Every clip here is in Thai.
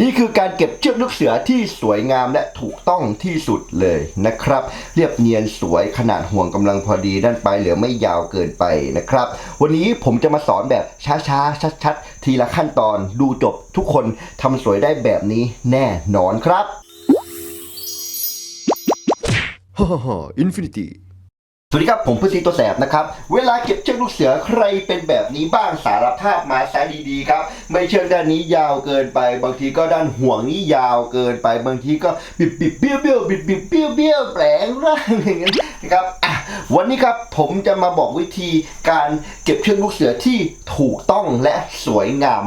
นี่คือการเก็บเชือกลูกเสือที่สวยงามและถูกต้องที่สุดเลยนะครับ เรียบเนียนสวยขนาดห่วงกำลังพอดีด้านปลายเหลือไม่ยาวเกินไปนะครับ วันนี้ผมจะมาสอนแบบช้าๆชัดๆ ทีละขั้นตอนดูจบทุกคนทำสวยได้แบบนี้แน่นอนครับฮ่าฮ่าอินฟินิตี้ สวัสดีครับ ผมพื้นที่ตัวแสบนะครับ เวลาเก็บเชือกลูกเสือใครเป็นแบบนี้บ้างสารภาพมาซะดีๆครับ ไม่เชือกด้านนี้ยาวเกินไป บางทีก็ด้านห่วงนี้ยาวเกินไป บางทีก็บิดบิดเบี้ยวเบี้ยวบิดบิดเบี้ยวเบี้ยวแปลงร่างอย่างนั้นนะครับ วันนี้ครับผมจะมาบอกวิธีการเก็บเชือกลูกเสือที่ถูกต้องและสวยงาม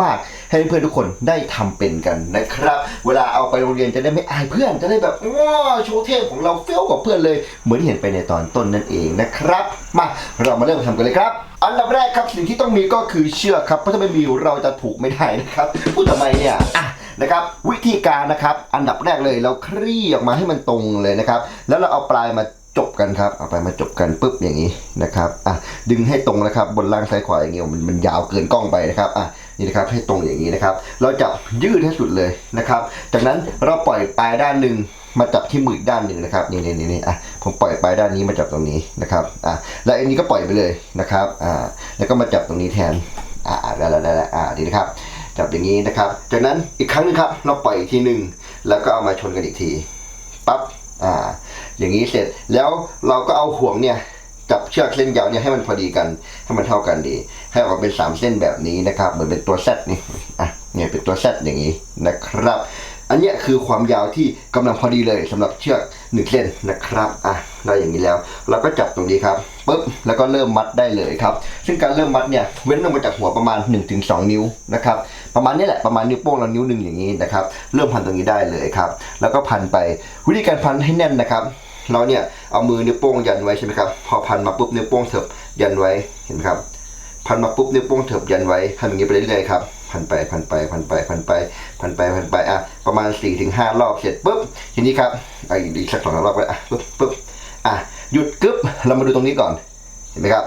มาก ๆ ให้เพื่อนๆทุกคนได้ทำเป็นกันนะครับ เวลาเอาไปโรงเรียนจะได้ไม่อายเพื่อนจะได้แบบว้าโชว์เทพของเราเฟี้ยวกว่าเพื่อนเลย เหมือนที่เห็นไปในตอนต้นนั่นเองนะครับ มาเรามาเริ่มทำกันเลยครับอันดับแรกครับสิ่งที่ต้องมีก็คือเชือกครับเพราะถ้าไม่มีเราจะถูกไม่ได้นะครับพูดทำไมเนี่ยอะนะครับวิธีการนะครับ อันดับแรกเลยเราคลี่ออกมาให้มันตรงเลยนะครับ แล้วเราเอาปลายมา จบกันครับเอาไปมาจบกันปุ๊บอย่างนี้นะครับอะดึงให้ตรงนะครับบนล่างซ้ายขวาอย่างเงี้ยมันมันยาวเกินกล้องไปนะครับอะนี่นะครับให้ตรงอย่างนี้นะครับ เราจับยืดให้สุดเลยนะครับ จากนั้นเราปล่อยปลายด้านหนึ่งมาจับที่มืออีกด้านหนึ่งนะครับนี่นี่นี่นี่อะผมปล่อยปลายด้านนี้มาจับตรงนี้นะครับอะแล้วอันนี้ก็ปล่อยไปเลยนะครับอ่าแล้วก็มาจับตรงนี้แทนอ่าได้แล้วได้แล้วอ่าดีนะครับจับอย่างนี้นะครับ จากนั้นอีกครั้งหนึงครับเราปล่อยอีกทีหนึ่งแล้วก็เอามาชนกันอีกทีปั๊บอ่า อย่างนี้เสร็จแล้วเราก็เอาห่วงเนี่ยจับเชือกเส้นยาวเนี่ยให้มันพอดีกันให้มันเท่ากันดี ให้ออกมาเป็นสามเส้นแบบนี้นะครับ เหมือนเป็นตัวแซดนี่อะเนี่ยเป็นตัวแซดอย่างนี้นะครับ อันเนี้ยคือความยาวที่กำลังพอดีเลยสำหรับเชือกหนึ่งเส้นนะครับอะได้อย่างนี้แล้ว เราก็จับตรงนี้ครับปุ๊บแล้วก็เริ่มมัดได้เลยครับ ซึ่งการเริ่มมัดเนี่ยเว้นลงมาจากหัวประมาณ 1-2 นิ้วนะครับประมาณนี้แหละประมาณนิ้วโป้งเรานิ้วหนึ่งอย่างนี้นะครับเริ่มพันตรงนี้ได้เลยครับ แล้วก็พันไปวิธีการพันให้แน่นนะครับเราเนี่ยเอามือนิ้วโป้งยันไว้ใช่ไหมครับพอพันมาปุ๊บนิ้วโป้งเถิบยันไว้เห็นไหมครับพันมาปุ๊บนิ้วโป้งเถิบยันไว้ทำอย่างนี้ไปเรื่อยๆครับ พันไปพันไปพันไปพันไปพันไปพันไปอะประมาณ4ี่ถึงห้ารอบเสร็จปุ๊บทีนี้ครับอะอีกสักสองรอบไปอะปุ๊บปุ๊บอะหยุดกึ๊บเรามาดูตรงนี้ก่อนเห็นไหมครับ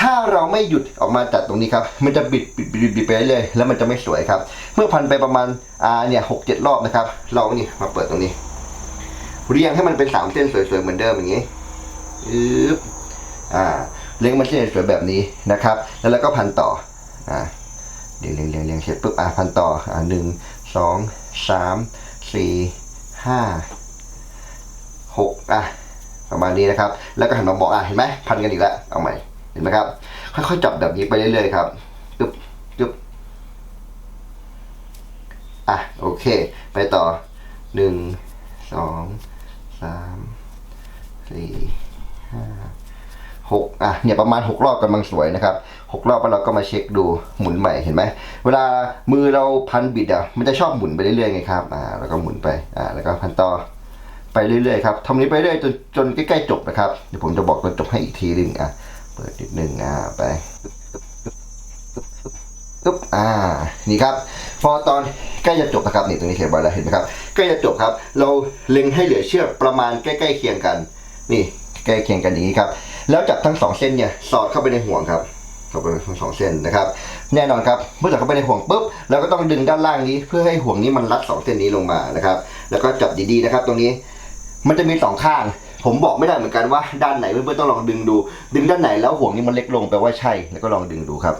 ถ้าเราไม่หยุดออกมาจากตรงนี้ครับมันจะบิดบิดบิดบิดไปเรื่อยแล้วมันจะไม่สวยครับ เมื่อพันไปประมาณอ่าเนี่ยหกเจ็ดรอบนะครับ เรานี่มาเปิดตรงนี้ เรียงให้มันเป็นสามเส้นสวยๆเหมือนเดิมอย่างนี้อึ๊บอ่าเรียงมันเส้นสวยแบบนี้นะครับ แล้วเราก็พันต่ออ่า เรียงเรียงเรียงเรียงเสร็จปุ๊บอ่าพันต่ออ่าหนึ่งสองสามสี่ห้าหกอะประมาณนี้นะครับ แล้วก็หันมาบอกอะเห็นไหมพันกันอีกแล้วเอาใหม่เห็นไหมครับค่อยๆจับแบบนี้ไปเรื่อยๆครับปึ๊บปึ๊บอะโอเค ไปต่อหนึ่งสองสามสี่ห้า หกอะเนี่ยประมาณหกรอบกำลังสวยนะครับหกรอบแล้วเราก็มาเช็คดูหมุนใหม่เห็นไหมเวลามือเราพันบิดอะมันจะชอบหมุนไปเรื่อยๆไงครับอ่าแล้วก็หมุนไปอ่าแล้วก็พันต่อไปเรื่อยๆครับทำนี้ไปเรื่อยจนจนใกล้ๆจบนะครับเดี๋ยวผมจะบอกตอนจบให้อีกทีหนึ่งอะเปิดนิดนึงอ่าไปปึ๊บอ่านี่ครับ พอตอนใกล้จะจบนะครับนี่ตรงนี้เขียนไว้แล้วเห็นไหมครับใกล้จะจบครับ เราเล็งให้เหลือเชือกประมาณใกล้ๆเคียงกัน นี่ใกล้เคียงกันอย่างนี้ครับ แล้วจับทั้งสองเส้นเนี่ยสอดเข้าไปในห่วงครับเข้าไปทั้งสองเส้นนะครับ แน่นอนครับเมื่อสอดเข้าไปในห่วงปุ๊บเราก็ต้องดึงด้านล่างนี้ เพื่อให้ห่วงนี้มันรัดสองเส้นนี้ลงมานะครับ แล้วก็จับดีๆนะครับ ตรงนี้มันจะมีสองข้าง ผมบอกไม่ได้เหมือนกันว่าด้านไหนเพื่อนๆต้องลองดึงดู ดึงด้านไหนแล้วห่วงนี้มันเล็กลงแปลว่าใช่แล้วก็ลองดึงดูครับ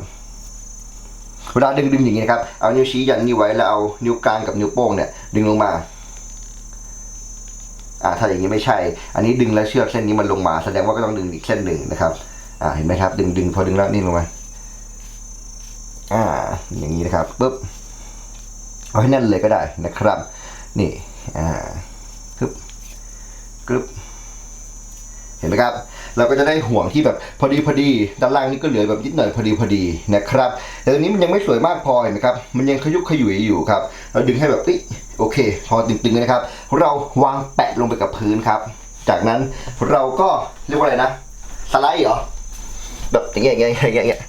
เวลาดึงดึงอย่างนี้นะครับ เอานิ้วชี้ยันนี่ไว้แล้วเอานิ้วกลางกับนิ้วโป้งเนี่ยดึงลงมา อ่าถ้าอย่างนี้ไม่ใช่ อันนี้ดึงแล้วเชือกเส้นนี้มันลงมา แสดงว่าก็ต้องดึงอีกเส้นหนึ่งนะครับ อ่าเห็นไหมครับ ดึงดึงพอดึงแล้วนี่ลงมาอ่า อย่างนี้นะครับปุ๊บเอาให้แน่นเลยก็ได้นะครับ นี่อ่าปึ๊บกรึบเห็นไหมครับ เราก็จะได้ห่วงที่แบบพอดีพอดีด้านล่างนี่ก็เหลือแบบนิดหน่อยพอดีพอดีนะครับแต่ตรงนี้มันยังไม่สวยมากพอเห็นไหมครับ มันยังขยุกขยุยอยู่ครับ เราดึงให้แบบอ้ย โอเค พอตึงๆเลยนะครับ เราวางแปะลงไปกับพื้นครับ จากนั้นเราก็เรียกว่าอะไรนะ สไลด์เหรอ แบบอย่างเงี้ยอย่างเงี้ยอย่างเงี้ยเงี้ย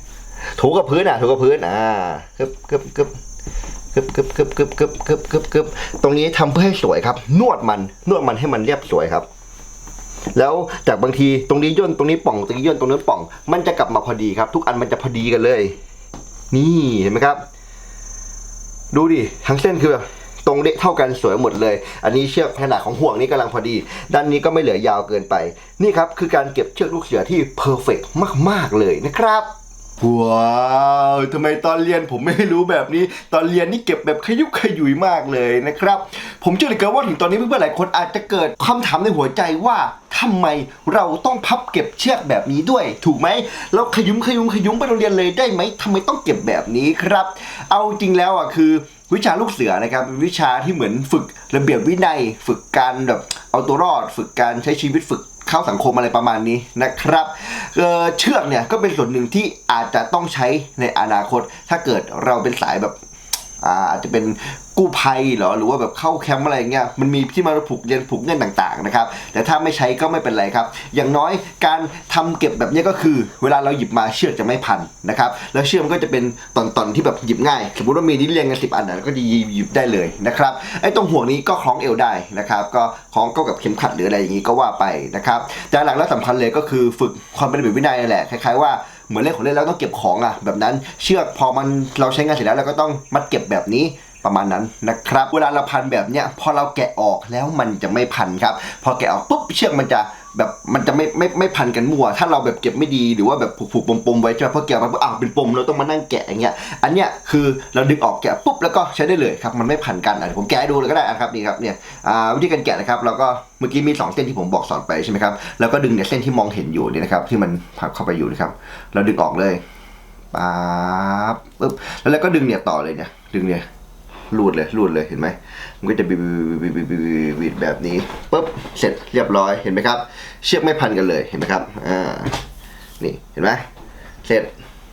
ถูกับพื้นอะถูกับพื้นอ่ากึบกึบกึบกึบกึบกึบกึบกึบกึบกึบกึบตรงนี้ทำเพื่อให้สวยครับ นวดมันนวดมันให้มันเรียบสวยครับ แล้วจากบางทีตรงนี้ย่นตรงนี้ป่องตรงนี้ย่นตรงนั้นป่อง มันจะกลับมาพอดีครับ ทุกอันมันจะพอดีกันเลย นี่เห็นไหมครับ ดูดิทั้งเส้นคือแบบ ตรงเดะเท่ากันสวยหมดเลย อันนี้เชือกขนาดของห่วงนี้กำลังพอดี ด้านนี้ก็ไม่เหลือยาวเกินไป นี่ครับคือการเก็บเชือกลูกเสือที่เพอร์เฟกมาก ๆ เลยนะครับ ว้าวทำไมตอนเรียนผมไม่รู้แบบนี้ ตอนเรียนนี่เก็บแบบขยุกขยุยมากเลยนะครับ ผมเชื่อเลยเกินว่าถึงตอนนี้เพื่อนๆหลายคนอาจจะเกิดคำถามในหัวใจว่าทำไมเราต้องพับเก็บเชือกแบบนี้ด้วย ถูกไหมเราขยุมขยุมขยุมไปโรงเรียนเลยได้ไหมทำไมต้องเก็บแบบนี้ครับ เอาจริงแล้วอะคือวิชาลูกเสือนะครับเป็นวิชาที่เหมือนฝึกระเบียบวินัย ฝึกการแบบเอาตัวรอด ฝึกการใช้ชีวิตฝึก เข้าสังคมอะไรประมาณนี้นะครับเเชือกเนี่ยก็เป็นส่วนหนึ่งที่อาจจะต้องใช้ในอนาคต ถ้าเกิดเราเป็นสายแบบ อ่าอาจจะเป็นกู้ภัยหรอหรือว่าแบบเข้าแคมป์อะไรเงี้ยมันมีที่มาผูกเรียนผูกเงื่อนต่างๆนะครับแต่ถ้าไม่ใช้ก็ไม่เป็นไรครับ อย่างน้อยการทำเก็บแบบเนี้ยก็คือ เวลาเราหยิบมาเชือกจะไม่พันนะครับแล้วเชือกมันก็จะเป็นตอนๆที่แบบหยิบง่าย สมมติว่ามีนี่เรียงกันสิบอันนะก็จะหยิบได้เลยนะครับไอ้ตรงห่วงนี้ก็คล้องเอวได้นะครับก็คล้องเข้ากับเข็มขัดหรืออะไรอย่างนี้ก็ว่าไปนะครับแต่หลักแล้วสำคัญเลยก็คือฝึกความเป็นระเบียบวินัยนั่นแหละคล้ายๆว่า เหมือนเล่นของเล่นแล้วต้องเก็บของอะแบบนั้นเชือกพอมันเราใช้งานเสร็จแล้วเราก็ต้องมัดเก็บแบบนี้ประมาณนั้นนะครับ เวลาเราพันแบบเนี้ยพอเราแกะออกแล้วมันจะไม่พันครับ พอแกะออกปุ๊บเชือกมันจะ แบบมันจะไม่ไม่ไม่พันกันมั่ว ถ้าเราแบบเก็บไม่ดีหรือว่าแบบผูกๆปมไว้ใช่ไหมพอแกะมาปุ๊บอ้าวเป็นปมเราต้องมานั่งแกะอย่างเงี้ยอันเนี้ยคือเราดึงออกแกะปุ๊บแล้วก็ใช้ได้เลยครับมันไม่พันกันอะผมแก้ดูเลยก็ได้อะครับนี่ครับเนี่ยอ่าวิธีการแกะนะครับเราก็เมื่อกี้มีสองเส้นที่ผมบอกสอนไปใช่ไหมครับแล้วก็ดึงเนี่ยเส้นที่มองเห็นอยู่เนี่ยนะครับที่มันพับเข้าไปอยู่นะครับ เราดึงออกเลยปั๊บปึ๊บแล้วเราก็ดึงเนี่ยต่อเลยเนี่ยดึงเนี่ย รูดเลยรูดเลยเห็นไหมมันก็จะบิดบิดบิดบิดบิดบิดแบบนี้ปุ๊บเสร็จเรียบร้อยเห็นไหมครับ เชือกไม่พันกันเลยเห็นไหมครับอ่านี่เห็นไหมเสร็จ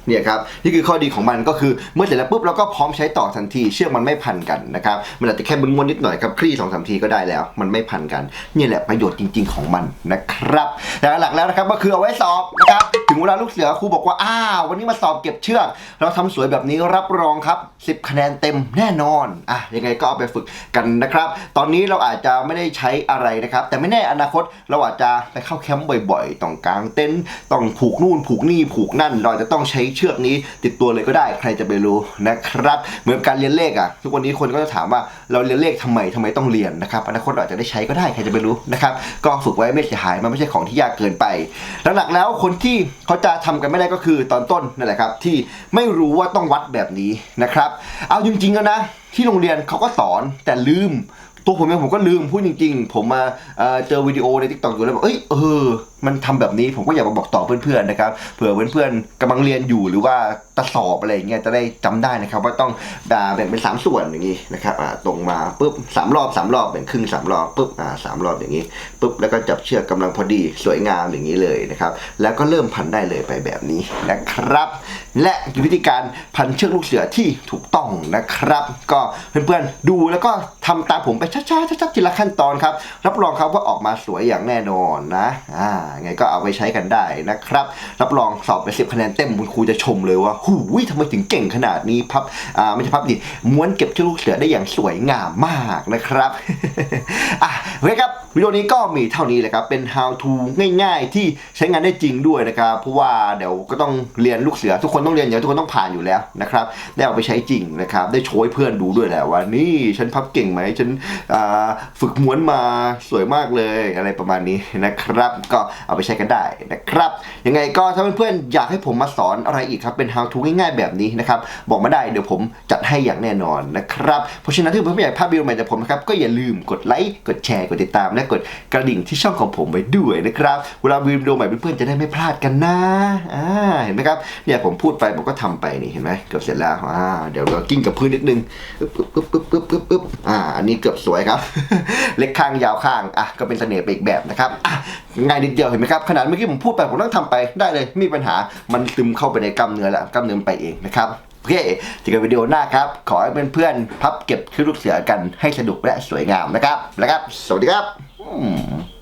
เนี่ยครับนี่คือข้อดีของมันก็คือเมื่อเสร็จแล้วปุ๊บเราก็พร้อมใช้ต่อทันทีเชือกมันไม่พันกันนะครับมันอาจจะแค่ม้วนนิดหน่อยครับคลี่สองสามทีก็ได้แล้ว มันไม่พันกันนี่แหละประโยชน์จริง ๆของมันนะครับแต่หลักแล้วนะครับก็คือเอาไว้สอบนะครับถึงเวลาลูกเสือครูบอกว่าอ้าววันนี้มาสอบเก็บเชือก เราทำสวยแบบนี้รับรองครับ 10 คะแนนเต็มแน่นอนอะยังไงก็เอาไปฝึกกันนะครับ ตอนนี้เราอาจจะไม่ได้ใช้อะไรนะครับ แต่ไม่แน่อนาคตเราอาจจะไปเข้าแคมป์บ่อยๆต้องกางเต็นท์ต้องผูกนู่นผูกนี่ผูกนั่น เราจะต้องใช้เชือกนี้ติดตัวเลยก็ได้ใครจะไปรู้นะครับ เหมือนการเรียนเลขอะทุกวันนี้คนก็จะถามว่าเราเรียนเลขทำไมทำไมต้องเรียนนะครับอนาคตอาจจะได้ใช้ก็ได้ใครจะไปรู้นะครับก็ฝึกไว้ไม่เสียหายมันไม่ใช่ของที่ยากเกินไปหลักๆแล้วคนที่เขาจะทำกันไม่ได้ก็คือตอนต้นนั่นแหละครับที่ไม่รู้ว่าต้องวัดแบบนี้นะครับ เอาจริงๆแล้วนะที่โรงเรียนเขาก็สอนแต่ลืม ตัวผมเองผมก็ลืมพูดจริง ๆ ผมมาเอ่อเจอวิดีโอในทิกตอกอยู่แล้วบอกเอ้ยเออ มันทำแบบนี้ผมก็อยากมาบอกต่อเพื่อนๆนะครับเผื่อเพื่อนๆกำลังเรียนอยู่หรือว่าตะสอบอะไรอย่างเงี้ยจะได้จำได้นะครับ ว่าต้องแบ่งเป็นสามส่วนอย่างงี้นะครับอ่าตรงมาปุ๊บสามรอบสามรอบแบ่งครึ่งสามรอบปุ๊บอ่าสามรอบอย่างงี้ปุ๊บแล้วก็จับเชือกกำลังพอดีสวยงามอย่างนี้เลยนะครับแล้วก็เริ่มพันได้เลยไปแบบนี้นะครับ และวิธีการพันเชือกลูกเสือที่ถูกต้องนะครับ ก็เพื่อนๆดูแล้วก็ทำตามผมไปช้าๆช้าๆทีละขั้นตอนครับรับรองครับว่าออกมาสวยอย่างแน่นอนนะอ่าไงก็เอาไปใช้กันได้นะครับ รับรองสอบไปสิบคะแนนเต็มคุณครูจะชมเลยว่าหูยทำไมถึงเก่งขนาดนี้พับอ่าไม่ใช่พับดิม้วนเก็บชือลูกเสือได้อย่างสวยงามมากนะครับอะโอเคครับวิดีโอนี้ก็มีเท่านี้แหละครับ เป็น how to ง่าย ๆ ที่ใช้งานได้จริงด้วยนะครับ เพราะว่าเดี๋ยวก็ต้องเรียนลูกเสือ ทุกคนต้องเรียนอย่างทุกคนต้องผ่านอยู่แล้วนะครับ ได้เอาไปใช้จริงนะครับ ได้โชว์ให้เพื่อนดูด้วยแหละว่านี่ฉันพับเก่งไหมฉันอ่าฝึกม้วนมาสวยมากเลยอะไรประมาณนี้นะครับ ก็เอาไปใช้กันได้นะครับยังไงก็ถ้าเพื่อนๆอยากให้ผมมาสอนอะไรอีกครับเป็น how to ง่ายๆแบบนี้นะครับบอกมาได้เดี๋ยวผมจัดให้อย่างแน่นอนนะครับเพราะฉะนั้นถ้าเพื่อนๆอยากภาพวิดีโอใหม่จากผมนะครับก็อย่าลืมกดไลค์กดแชร์กดติดตาม และกดกระดิ่งที่ช่องของผมไว้ด้วยนะครับเวลาวิดีโอใหม่เพื่อนๆจะได้ไม่พลาดกันนะอ่าเห็นไหมครับเนี่ยผมพูดไปผมก็ทำไปนี่เห็นไหมเกือบเสร็จแล้วอ่าเดี๋ยวเรากิ้งกับพื้นนิดนึงปึ๊บปึ๊บปึ๊บปึ๊บปึ๊บปึ๊บอ่าอันนี้เกือบสวยครับ เล็กข้างยาวข้างอะก็เป็นเสน่ห์ไปอีกแบบนะครับอะง่ายนิดเดียวเห็นไหมครับขนาดเมื่อกี้ผมพูดไปผมต้องทำไปได้เลยไม่มีปัญหามันซึมเข้าไปในกล้ามเนื้อแล้วกล้ามเนื้อไปเองนะครับโอเคเจอกันวิดีโอหน้าครับ ขอให้เพื่อนๆพับเก็บคลิปลูกเสือกันให้สนุกและสวยงามนะครับ แล้วครับ สวัสดีครับ